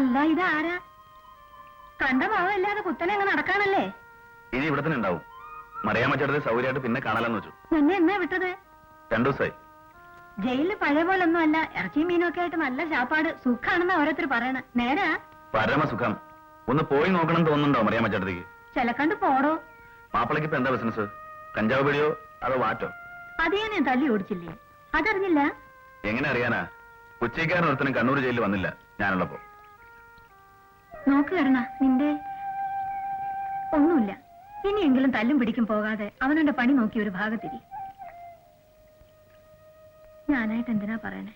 അല്ല ഇതാരാ? കണ്ട ഭാവമില്ലാതെ കുത്തനെ അങ്ങ് നടക്കാണല്ലേ ഇനി ഇവിടെ തന്നെ ഉണ്ടാവും. മറിയാമ്മച്ചേട്ടത് സൗകര്യമായിട്ട് പിന്നെ കാണാലെന്ന് വെച്ചു. നിന്നെ എന്നാ വിട്ടത്? രണ്ടു ദിവസമായി ജയിലിൽ പഴയ പോലെ ഒന്നും അല്ല ഇറച്ചി മീനൊക്കെ ഒക്കെ ആയിട്ട് നല്ല ചാപ്പാട് സുഖാണെന്ന് ഓരോരുത്തർ പറയണ. നേരാ? പരമസുഖം ഒന്ന് പോയി നോക്കണം തോന്നുന്നുണ്ടോ മറിയാമ്മച്ചേട്ടത്തേക്ക് ചിലക്കണ്ട് പോടോ. മാപ്പിളയ്ക്ക് ഇപ്പൊ എന്താ ബിസിനസ് കഞ്ചാവ് പിടിയോ അതോ വാറ്റോ? അതേ ഞാൻ തല്ലി ഓടിച്ചില്ലേ? അതറിഞ്ഞില്ല? എങ്ങനെ അറിയാനാ? ഉച്ചയ്ക്കാരൻ ഒരുത്തനും കണ്ണൂർ ജയിലിൽ വന്നില്ല. ഞാനുള്ളപ്പോ. നോക്ക് കരണ നിന്റെ ഒന്നുമില്ല. ഇനിയെങ്കിലും തല്ലും പിടിക്കും പോകാതെ അവനുടെ പണി നോക്കി ഒരു ഭാഗത്തിരി. ഞാനായിട്ട് എന്തിനാ പറയണേ?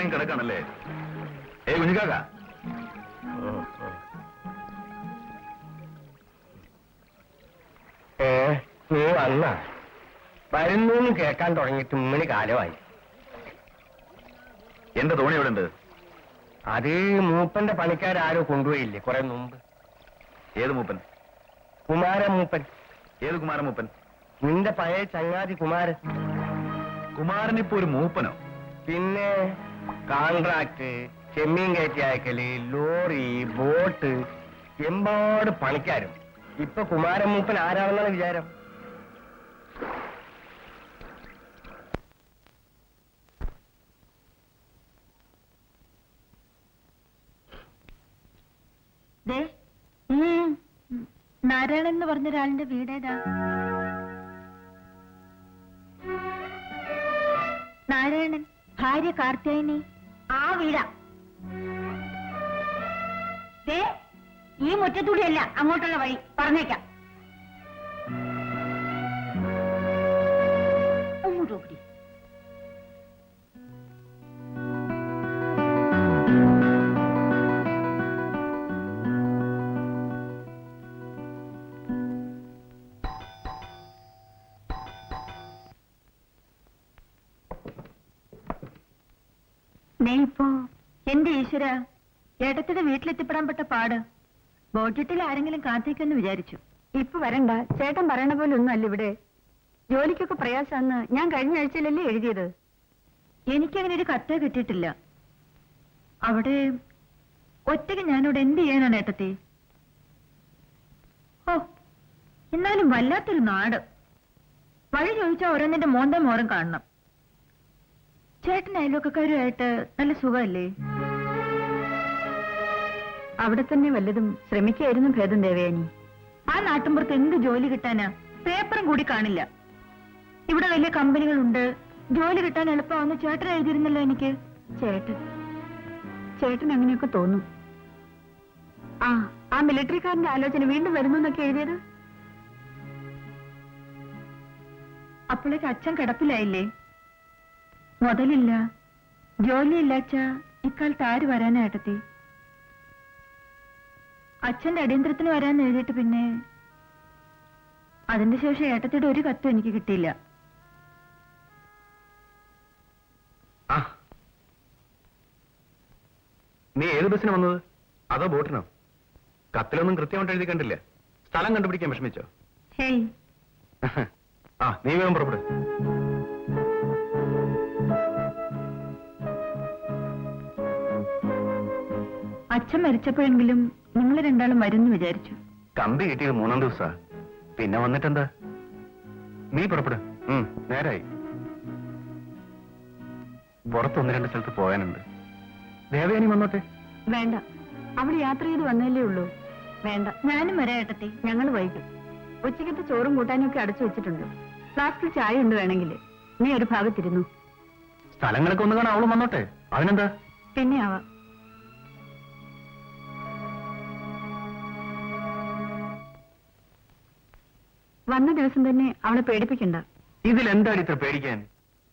കറങ്ങി കിടക്കാണല്ലേ? ഏ കുഞ്ഞിക്കാക്ക. ഏ നീ വന്ന. വരുന്നു കേൾക്കാൻ തുടങ്ങിയിട്ട് ഇമ്മണി കാലമായി. എന്റെ തോണി എവിടെ ഉണ്ട് അത് മൂപ്പന്റെ പണിക്കാരോ കൊണ്ടുപോയില്ലേ കുറെ മുമ്പ്. ഏത് മൂപ്പൻ? കുമാര മൂപ്പൻ ഏത് കുമാര മൂപ്പൻ നിന്റെ പഴയ ചങ്ങാതി കുമാരൻ. ഇപ്പൊ ഒരു മൂപ്പനോ? പിന്നെ കോൺട്രാക്ട് ചെമ്മീൻ കയറ്റി അയക്കൽ ലോറി ബോട്ട് എമ്പാട് പണിക്കാരും. ഇപ്പൊ കുമാരൻ മൂപ്പൻ ആരാണെന്നാണ് വിചാരം? നാരായണൻ എന്ന് പറഞ്ഞ ഒരാളിന്റെ വീടേതാ. നാരായണൻ ഭാര്യ കാർത്തിയായനി? ആ വീട. ഈ മുറ്റത്തൂടെയല്ല അങ്ങോട്ടുള്ള വഴി. പറഞ്ഞേക്കാം. ഈശ്വര ഏട്ടത്തിന്റെ വീട്ടിലെത്തിപ്പെടാൻ പെട്ട പാട്. ബോഡ്ജറ്റിൽ ആരെങ്കിലും കാത്തേക്കെന്ന് വിചാരിച്ചു. ഇപ്പൊ വരണ്ട. ചേട്ടൻ പറയണ പോലെ ഒന്നും അല്ല ഇവിടെ. ജോലിക്കൊക്കെ പ്രയാസാന്ന് ഞാൻ കഴിഞ്ഞ ആഴ്ചയിലല്ലേ എഴുതിയത്. എനിക്കങ്ങനെ ഒരു കത്ത് കിട്ടിയിട്ടില്ല. അവിടെ ഒറ്റയ്ക്ക് ഞാനിവിടെ എന്ത് ചെയ്യാനാണ് ഏട്ടത്തി? ഓ എന്നാലും വല്ലാത്തൊരു നാട്. വഴി ചോദിച്ചാൽ ഓരോന്നിന്റെ മോന്തം മോറും കാണണം. ചേട്ടൻ അയൽവക്കക്കാരുമായിട്ട് നല്ല സുഖമല്ലേ? അവിടെ തന്നെ വല്ലതും ശ്രമിക്കായിരുന്നു ഭേദം ദേവയാനി. ആ നാട്ടിൻപുറത്ത് എന്ത് ജോലി കിട്ടാനാ പേപ്പറും കൂടി കാണില്ല. ഇവിടെ വലിയ കമ്പനികളുണ്ട്. ജോലി കിട്ടാൻ എളുപ്പമാണെന്ന് ചേട്ടൻ എഴുതിയിരുന്നല്ലോ എനിക്ക്. ചേട്ടൻ ചേട്ടൻ അങ്ങനെയൊക്കെ തോന്നും. ആ ആ മിലിറ്ററിക്കാരന്റെ ആലോചന വീണ്ടും വരുന്നു എന്നൊക്കെ എഴുതിയത്? അപ്പോഴേക്ക് അച്ഛൻ കിടപ്പിലായില്ലേ? മുതലില്ല ജോലിയില്ല അച്ഛ ഇക്കാലത്ത് ആര് വരാനാ ഏട്ടത്തി? അച്ഛന്റെ അടിയന്തരത്തിന് വരാൻ എഴുതിയിട്ട് പിന്നെ അതിന്റെ ശേഷം ഏട്ടത്തിയുടെ ഒരു കത്തും എനിക്ക് കിട്ടിയില്ല. നീ ഏത് ബസ്സിന് വന്നത്? അതോ ബോട്ടിനോ? കത്തിലൊന്നും കൃത്യമായിട്ട് എഴുതി കണ്ടില്ല. സ്ഥലം കണ്ടുപിടിക്കാൻ വിഷമിച്ചോ? ഹേയ്. ആ നീ വേഗം പുറപ്പെടും. അച്ഛൻ മരിച്ചപ്പോഴെങ്കിലും നിങ്ങൾ രണ്ടാളും വരുന്നു വിചാരിച്ചു. കമ്പി കിട്ടിയത് മൂന്നാം ദിവസാ. പിന്നെ വന്നിട്ടെന്താ? നീ പുറപ്പെടും. നേരായി. പുറത്ത് ഒന്ന് രണ്ട് സ്ഥലത്ത് പോകാനുണ്ട്. ദേവയാനി വന്നോട്ടെ. വേണ്ട. അവൾ യാത്ര ചെയ്ത് വന്നല്ലേ ഉള്ളൂ. വേണ്ട. ഞാനും വരായട്ടെ ഞങ്ങൾ വൈകും. ഉച്ചക്കത്തെ ചോറും കൂട്ടാനും ഒക്കെ അടച്ചു വെച്ചിട്ടുണ്ട്. ഫ്ലാസ്കിൽ ചായ ഉണ്ട് വേണമെങ്കിൽ. നീ ഒരു ഭാഗത്തിരുന്നു. സ്ഥലങ്ങളൊക്കെ ഒന്ന് കാണാൻ അവളും വന്നോട്ടെ. അതിനെന്താ? പിന്നെ ആവാം. വന്ന ദിവസം തന്നെ അവളെ പേടിപ്പിക്കണ്ട. ഇതിൽ എന്താണ് ഇത്ര പേടിക്കാൻ?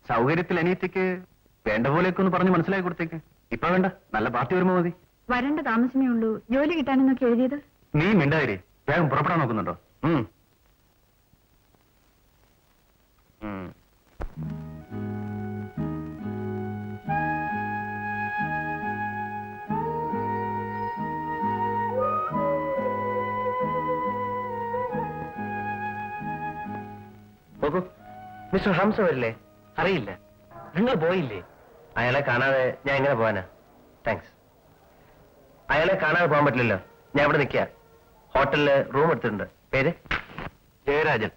സൗകര്യത്തിൽ അനിയത്തിക്ക് വേണ്ട പോലെയൊക്കെ ഒന്ന് പറഞ്ഞ് മനസ്സിലാക്കി കൊടുത്തേക്ക്. ഇപ്പൊ വേണ്ട നല്ല പാർട്ടി വരുമ്പോ മതി. വരണ്ട താമസമേ ഉള്ളൂ. ജോലി കിട്ടാനെന്നൊക്കെ എഴുതിയത്? നീ മിണ്ടാതിരി വേഗം പുറപ്പെടാൻ നോക്കുന്നുണ്ടോ? ഉം. ഉം. നോക്കൂ മിസ്റ്റർ ഹംസ വരില്ലേ? അറിയില്ല. നിങ്ങൾ പോയില്ലേ? അയാളെ കാണാതെ ഞാൻ എങ്ങനെ പോവാനാ? താങ്ക്സ് അയാളെ കാണാതെ പോകാൻ പറ്റില്ലല്ലോ. ഞാൻ ഇവിടെ നിൽക്കുക ഹോട്ടലിൽ റൂം എടുത്തിട്ടുണ്ട്. പേര്? ജയരാജൻ.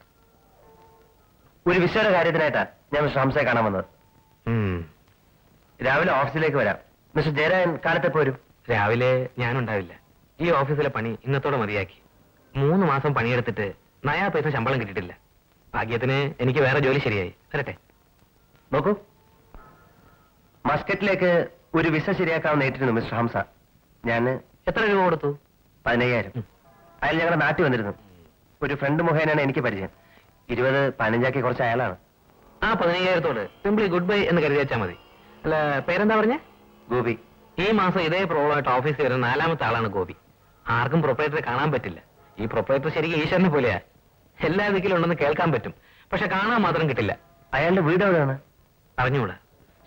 ഒരു വിഷയുടെ കാര്യത്തിനായിട്ടാ ഞാൻ മിസ്റ്റർ ഹംസയെ കാണാൻ വന്നത്. രാവിലെ ഓഫീസിലേക്ക് വരാം. മിസ്റ്റർ ജയരാജൻ കാലത്തെ പോരും രാവിലെ ഞാനുണ്ടാവില്ല. ഈ ഓഫീസിലെ പണി ഇന്നത്തോടെ മതിയാക്കി. മൂന്ന് മാസം പണിയെടുത്തിട്ട് നയാ പൈസ ശമ്പളം കിട്ടിയിട്ടില്ല. ഭാഗ്യത്തിന് എനിക്ക് വേറെ ജോലി ശരിയായി. വരട്ടെ. നോക്കൂ. മസ്കറ്റിലേക്ക് ഒരു വിസ ശരിയാക്കാമെന്ന് ഏറ്റിരുന്നു മിസ്റ്റർ ഹംസ. ഞാൻ എത്ര രൂപ കൊടുത്തു? പതിനയ്യായിരം. അയാൾ ഞങ്ങളുടെ നാട്ടിൽ വന്നിരുന്നു. ഒരു ഫ്രണ്ട് മുഖേനയാണ് എനിക്ക് പരിചയം. ഇരുപത് പതിനഞ്ചാക്കി കുറച്ച് അയാളാണ്. ആ പതിനയ്യായിരത്തോട് സിംപ്ലി ഗുഡ് ബൈ എന്ന് കരുതി വെച്ചാൽ മതി. അല്ല പേരെന്താ പറഞ്ഞേ? ഗോപി. ഈ മാസം ഇതേ പ്രോബ്ലമായിട്ട് ഓഫീസിൽ വരുന്ന നാലാമത്തെ ആളാണ് ഗോപി. ആർക്കും പ്രൊപ്പറേറ്ററെ കാണാൻ പറ്റില്ല. ഈ പ്രൊപ്പറേറ്റർ ശരിക്കും ഈശ്വരനെ പോലെയാ. എല്ലാ ദിക്കിലും ഉണ്ടെന്ന് കേൾക്കാൻ പറ്റും. പക്ഷെ കാണാൻ മാത്രം കിട്ടില്ല. അയാളുടെ വീട് എവിടെയാണ്? അറിഞ്ഞൂടാ.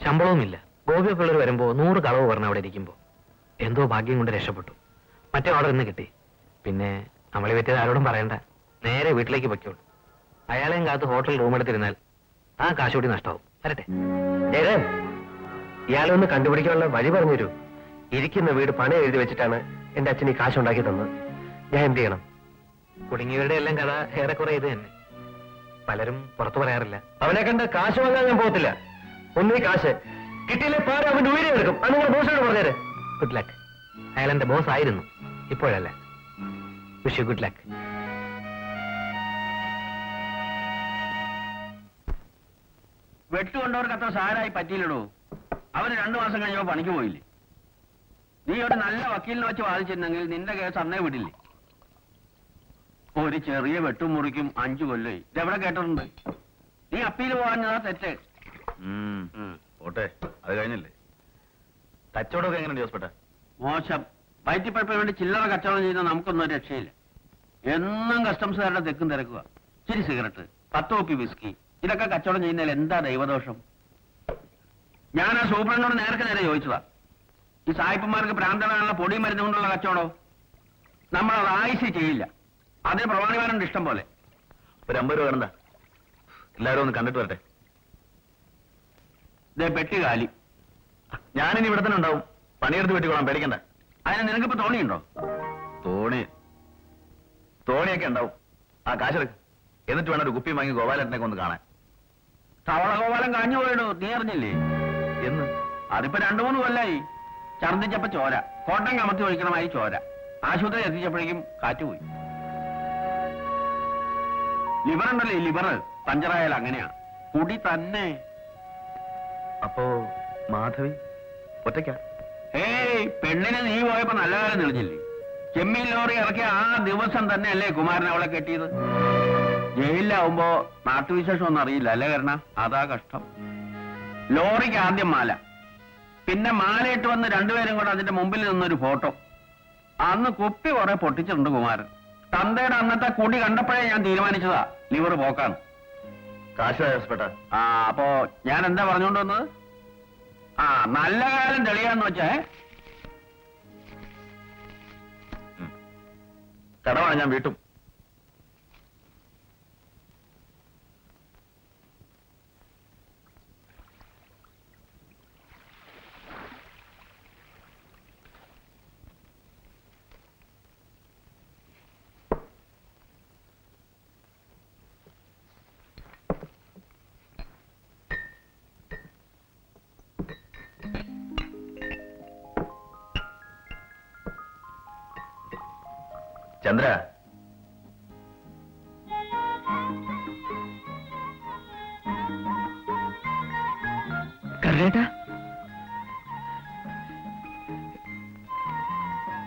ശമ്പളവുമില്ല. ഗോപിയൊക്കെ ഉള്ളവർ വരുമ്പോ നൂറ് കളവ് പറഞ്ഞ അവിടെ ഇരിക്കുമ്പോ എന്തോ ഭാഗ്യം കൊണ്ട് രക്ഷപ്പെട്ടു. മറ്റേ ഓർഡർ ഇന്ന് കിട്ടി. പിന്നെ നമ്മളെ പറ്റിയത് ആരോടും പറയണ്ട. നേരെ വീട്ടിലേക്ക് പൊയ്ക്കോളൂ. അയാളെയും കാത്ത് ഹോട്ടൽ റൂം എടുത്തിരുന്നാൽ ആ കാശുകൂടി നഷ്ടമാവും. വരട്ടെ. ജയരാൻ ഇയാളെ ഒന്ന് കണ്ടുപിടിക്കാനുള്ള വഴി പറഞ്ഞു തരൂ ഇരിക്കുന്ന വീട് പണി എഴുതി വെച്ചിട്ടാണ് എന്റെ അച്ഛൻ ഈ കാശുണ്ടാക്കി തന്നത്. ഞാൻ എന്ത് ചെയ്യണം? കുടുങ്ങിയവരുടെ എല്ലാം കഥ ഏറെക്കുറെ ഇത് തന്നെ. പലരും പുറത്തു പറയാറില്ല. അവനെ കണ്ട കാശ് വാങ്ങാൻ ഞാൻ പോകത്തില്ല. ഒന്നീ കാശ്. കിട്ടിയില്ലേ പാര അവന്റെ ഉയരെ എടുക്കും. അത് നിങ്ങൾ ബോസിനോട് പറഞ്ഞേരെ. ഗുഡ് ലക്ക് അയാൾ എന്റെ ബോസ് ആയിരുന്നു. ഇപ്പോഴല്ല. വിഷ് യു ഗുഡ് ലക്ക് വെട്ടുകൊണ്ടവർക്ക് അത്ര സാരായി പറ്റിയില്ലടോ. അവന് രണ്ടു മാസം കഴിഞ്ഞപ്പോ പണിക്ക് പോയില്ലേ. നീ ഒരു നല്ല വക്കീലിനെ വെച്ച് വാദിച്ചിരുന്നെങ്കിൽ നിന്റെ കേസ് അന്നേ വിടില്ലേ? ഒരു ചെറിയ വെട്ടും മുറിക്കും അഞ്ചു കൊല്ലായി. ഇതെവിടെ കേട്ടിട്ടുണ്ട്? നീ അപ്പീൽ പോകാഞ്ഞതാ തെറ്റ്. പോട്ടെ അത് കഴിഞ്ഞില്ലേ? കച്ചവടമൊക്കെ എങ്ങനെ ജോസ്പേട്ട? മോശം. വയറ്റിപ്പഴപ്പിന് വേണ്ടി ചില്ലറ കച്ചവടം ചെയ്യുന്ന നമുക്കൊന്നും ഒരു രക്ഷയില്ല. എന്നും കസ്റ്റംസുകാരുടെ തെക്കും തിരക്കുക. ചിരി സിഗരറ്റ് പത്ത് കോപ്പി വിസ്കി ഇതൊക്കെ കച്ചവടം ചെയ്യുന്നതിൽ എന്താ ദൈവദോഷം? ഞാൻ ആ സൂപ്രണ്ടോട് നേരത്തെ നേരെ ചോദിച്ചതാ. ഈ സായിപ്പന്മാർക്ക് പ്രാന്തനാണുള്ള പൊടി മരുന്ന് കൊണ്ടുള്ള കച്ചവടം? നമ്മളത് അത് ചെയ്യില്ല. അതിന് പ്രമാണിമാരുണ്ട് ഇഷ്ടം പോലെ. ഒരു അമ്പത് രൂപ വേണ്ട എല്ലാവരും ഒന്ന് കണ്ടിട്ട് വരട്ടെ. ഇതേ പെട്ടി കാലി. ഞാനിനി ഇവിടെ തന്നെ ഉണ്ടാവും. പണിയെടുത്ത് വെട്ടിക്കോളാം പേടിക്കണ്ട. അതിന് നിനക്കിപ്പോ തോണിയുണ്ടോ? തോണി. തോണിയൊക്കെ ഉണ്ടാവും. ആ കാശെടുക്ക്. എന്നിട്ട് വേണം ഒരു കുപ്പി വാങ്ങി ഗോപാലേട്ടനൊക്കെ ഒന്ന് കാണാൻ. തവള ഗോപാലം കാഞ്ഞു പോയിടോ നീ അറിഞ്ഞില്ലേ? എന്ന്. അതിപ്പോ രണ്ടു മൂന്ന് കൊല്ലായി. ഛർദിച്ചപ്പോ ചോര. കോട്ടം കമത്തി ഒഴിക്കണമായി ചോര. ആശുപത്രി എത്തിച്ചപ്പോഴേക്കും കാറ്റുപോയി. ലിവർ ഉണ്ടല്ലേ ലിവർ? പഞ്ചറായാൽ അങ്ങനെയാ. കുടി തന്നെ. അപ്പോ മാധവി ഒറ്റയ്ക്കാ? ഏയ് പെണ്ണിനെ നീ പോയപ്പോ നല്ല കാലം തെളിഞ്ഞില്ലേ? ചെമ്മീൻ ലോറി ഇറക്കിയ ആ ദിവസം തന്നെ അല്ലേ കുമാരൻ അവളെ കെട്ടിയത്? ജയിലിലാവുമ്പോ നാട്ടുവിശേഷം ഒന്നും അറിയില്ല അല്ലേ കരണ? അതാ കഷ്ടം. ലോറിക്ക് ആദ്യം മാല. പിന്നെ മാലയിട്ട് വന്ന് രണ്ടുപേരും കൂടെ അതിന്റെ മുമ്പിൽ നിന്നൊരു ഫോട്ടോ. അന്ന് കുപ്പി കുറെ പൊട്ടിച്ചിട്ടുണ്ട് കുമാരൻ. തന്തയുടെ അന്നത്തെ കുടി കണ്ടപ്പോഴേ ഞാൻ തീരുമാനിച്ചതാ. ലിവർ പോക്കാണ് കാശ് ആ അപ്പോ ഞാൻ എന്താ പറഞ്ഞുകൊണ്ട് വന്നത്? ആ നല്ല കാലം തെളിയാന്ന് വെച്ചേ. കടമാണ് ഞാൻ വീട്ടും. ചന്ദ്ര. കരുണേട്ടാ.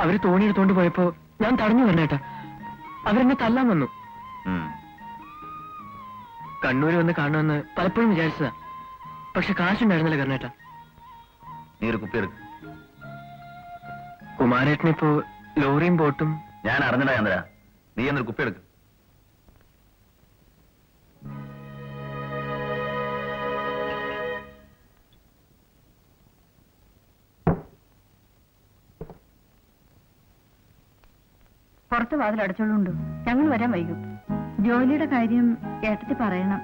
അവർ തോണിയെടുത്തോണ്ട് പോയപ്പോ ഞാൻ തടഞ്ഞു കരുണേട്ടാ. അവരെന്നെ തല്ലാൻ വന്നു. കണ്ണൂര് വന്ന് കാണുമെന്ന് പലപ്പോഴും വിചാരിച്ചതാ. പക്ഷെ കാശുണ്ടായിരുന്നില്ല കർണേട്ട നീ ഒരു കുപ്പി എടുക്ക്. കുമാരേട്ടനിപ്പോ ലോറിയും ബോട്ടും ഞാൻ അറിഞ്ഞടാ ചന്ദ്ര. നീ എന്നൊരു കുപ്പി എടുക്ക്. പുറത്ത് വാതിൽ അടച്ചോളുണ്ടോ? ഞങ്ങൾ വരാൻ വൈകും. ജോലിയുടെ കാര്യം ഏട്ടത്തി പറയണം.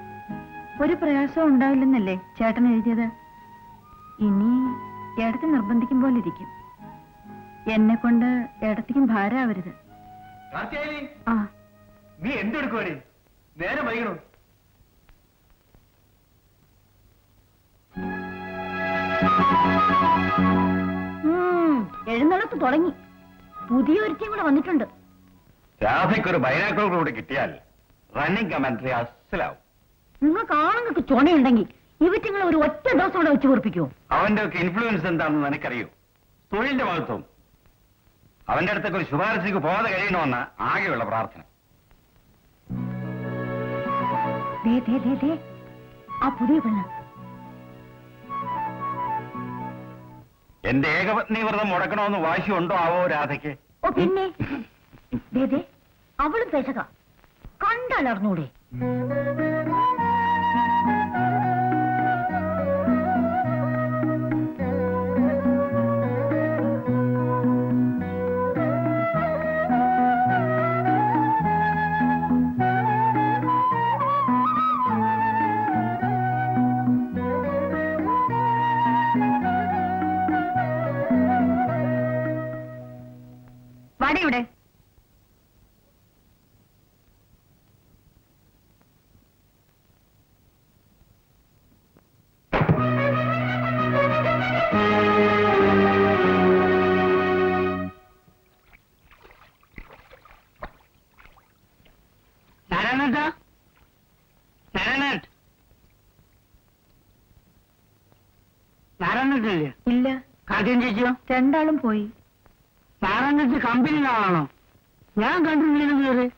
ഒരു പ്രയാസവും ഉണ്ടാവില്ലെന്നല്ലേ ചേട്ടൻ എഴുതിയത്? ഇനി ഏടത്തി നിർബന്ധിക്കും പോലെ ഇരിക്കും. എന്നെ കൊണ്ട് ഏടത്തിക്കും ഭാരമാവരുത് ആ. നീ എന്തെടുക്കുവാടി നേരെ വൈകണോ. എഴുന്നള്ളത്ത് തുടങ്ങി. പുതിയൊരുത്തിയും കൂടെ വന്നിട്ടുണ്ട്. രാധയ്ക്ക് ഒരു ബൈനാക്കുലർ കൂടി കിട്ടിയാൽ റണ്ണിംഗ് കമന്ററി അസലാവും. നിങ്ങൾക്ക് ആണുങ്ങൾക്ക് ചുണയുണ്ടെങ്കിൽ ഇവറ്റിങ്ങളെ ഒരു ഒറ്റ ദിവസം കൂടെ വെച്ച് പൊറപ്പിക്കുമോ അവന്റെ ഒക്കെ ഇൻഫ്ലുവൻസ് എന്താണെന്ന് നിനക്കറിയൂ? തൊഴിലിന്റെ ഭാഗത്തും അവന്റെ അടുത്തേക്ക് ഒരു ശുപാർശയ്ക്ക് പോകാതെ കഴിയണമെന്ന ആകെയുള്ള പ്രാർത്ഥന. ദേ ദേ ദേ ദേ. ആ പുതിയ പെണ്ണ്. എന്റെ ഏകപത്നി വ്രതം മുടക്കണമെന്ന് വാശിയുണ്ടോ ആവോ രാധയ്ക്ക്? ഓ പിന്നെ. ദേ ദേ. അവളും പേശക. കണ്ടലർന്നൂടെ നാരായണേട്ട നാരായണേട്ട് നാരായണേട്ടില്ലേ ഇല്ല. കാര്യം ചേച്ചിയോ? രണ്ടാളും പോയി. നാരായണേട്ട് കമ്പനിയിലാണോ ഞാൻ കണ്ടിട്ടില്ലെന്ന് കയറി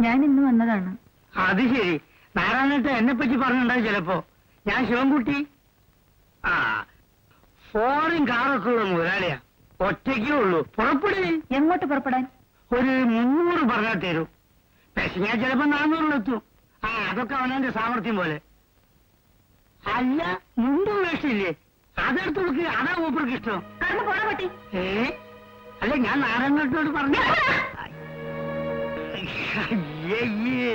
ഞാൻ ഇന്ന് വന്നതാണ്. അത് ശരി. നാരായണേട്ട് എന്നെ പറ്റി പറഞ്ഞിട്ടുണ്ടാവും ചിലപ്പോ. ഞാൻ ശിവൻകുട്ടി? ആ. ഫോറിൻ കാറൊക്കെ ഉള്ള മുതലാളിയാ. ഒറ്റയ്ക്കേ ഉള്ളൂ. പുറപ്പെടുവേ എങ്ങോട്ട് പുറപ്പെടാൻ? ഒരു മുന്നൂറ് പറഞ്ഞാൽ തരൂ. ഞാൻ ചിലപ്പോ നാന്നൂറിലെത്തും ആ അതൊക്കെ അവനവന്റെ സാമർഥ്യം പോലെ. അല്ല മുണ്ടും വേഷമില്ലേ അതെടുത്ത് നോക്കി അതാ മൂപ്പർക്ക് ഇഷ്ടം. കടന്നു പോടാ പട്ടി. ഏ? അല്ല ഞാൻ നാരായണ പറഞ്ഞു അയ്യേ.